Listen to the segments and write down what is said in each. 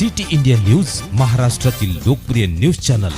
City India news महाराष्ट्रातील लोकप्रिय news channel.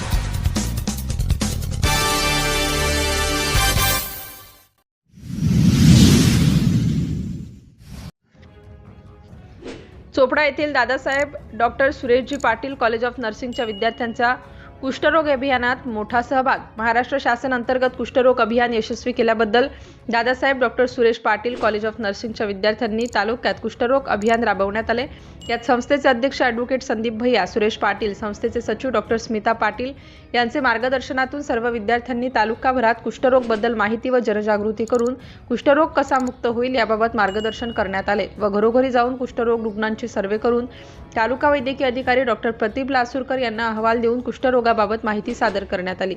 Chopda येथील Dadasaheb doctor Sureshji Patil college of नर्सिंगच्या विद्यार्थ्यांचा कुष्ठरोग अभियानात मोठा सहभाग. महाराष्ट्र शासन अंतर्गत कुष्ठरोग अभियान यशस्वी केल्याबद्दल Dadasaheb doctor Suresh Patil college of नर्सिंगच्या विद्यार्थ्यांनी तालुक्यात कुष्ठरोग अभियान राबवण्यात आले. यात संस्थेचे अध्यक्ष ॲडव्होकेट संदीप भैया सुरेश पाटील संस्थेचे सचिव डॉक्टर स्मिता पाटील यांचे मार्गदर्शनातून सर्व विद्यार्थ्यांनी तालुकाभरात कुष्ठरोगबद्दल माहिती व जनजागृती करून कुष्ठरोग कसा मुक्त होईल याबाबत मार्गदर्शन करण्यात आले व घरोघरी जाऊन कुष्ठरोग रुग्णांची सर्वे करून तालुका वैद्यकीय अधिकारी डॉक्टर प्रदीप लासूरकर यांना अहवाल देऊन कुष्ठरोगाबाबत माहिती सादर करण्यात आली.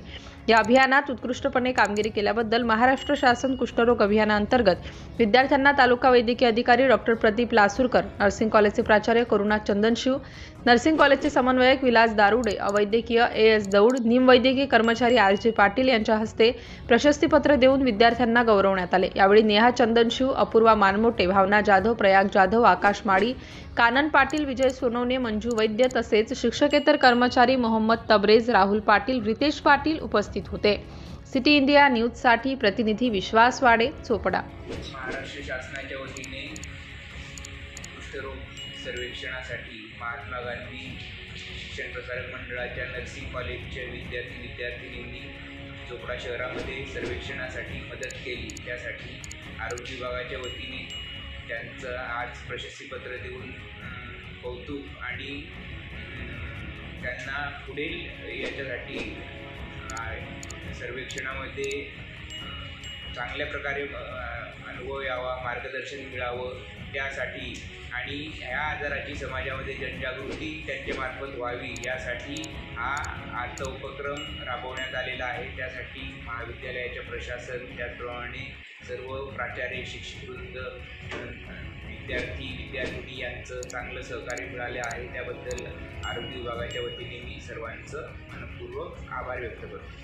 या अभियानात उत्कृष्टपणे कामगिरी केल्याबद्दल महाराष्ट्र शासन कुष्ठरोग अभियानाअंतर्गत विद्यार्थ्यांना तालुका वैद्यकीय अधिकारी डॉक्टर प्रदीप लासूरकर नर्सिंग कॉलेजचे प्राचार्य करुणा चंदनशिव नर्सिंग कॉलेजचे समन्वयक विलास दारुडे अवैद्यकीय ए एस दौड निमवैद्यकीय कर्मचारी आर जे पाटील यांच्या हस्ते प्रशस्तीपत्र देऊन विद्यार्थ्यांना गौरवण्यात आले. यावेळी नेहा चंदनशिव अपूर्वा मानमोटे भावना जाधव प्रयाग जाधव आकाश माळी कानन पाटील विजय सोनवणे मंजू वैद्य तसेच शिक्षकेतर कर्मचारी मोहम्मद तबरेज राहुल पाटील रितेश पाटील उपस्थित होते. सिटी इंडिया न्यूजसाठी प्रतिनिधी विश्वास वाडे चोपडा. महाराष्ट्र शासनाच्या वतीने कुष्ठरोग सर्वेक्षणासाठी महात्मा गांधी शिक्षण प्रसारक मंडळाच्या नर्सिंग कॉलेजच्या विद्यार्थी विद्यार्थिनींनी चोपडा शहरामध्ये सर्वेक्षणासाठी मदत केली. त्यासाठी आरोग्य विभागाच्या वतीने त्यांचं आज प्रशस्तीपत्र देऊन कौतुक आणि त्यांना पुढील याच्यासाठी सर्वेक्षणामध्ये चांगल्या प्रकारे अनुभव यावा मार्गदर्शन मिळावं त्यासाठी आणि ह्या आजाराची समाजामध्ये जनजागृती त्यांच्यामार्फत व्हावी यासाठी हा आजचा उपक्रम राबवण्यात आलेला आहे. त्यासाठी महाविद्यालयाचे प्रशासन त्याचप्रमाणे सर्व प्राचार्य शिक्षकवृंद विद्यार्थी विद्यार्थिनी यांचं चांगलं सहकार्य मिळाले आहे. त्याबद्दल आरोग्य विभागाच्या वतीने मी सर्वांचं मनपूर्वक आभार व्यक्त करतो.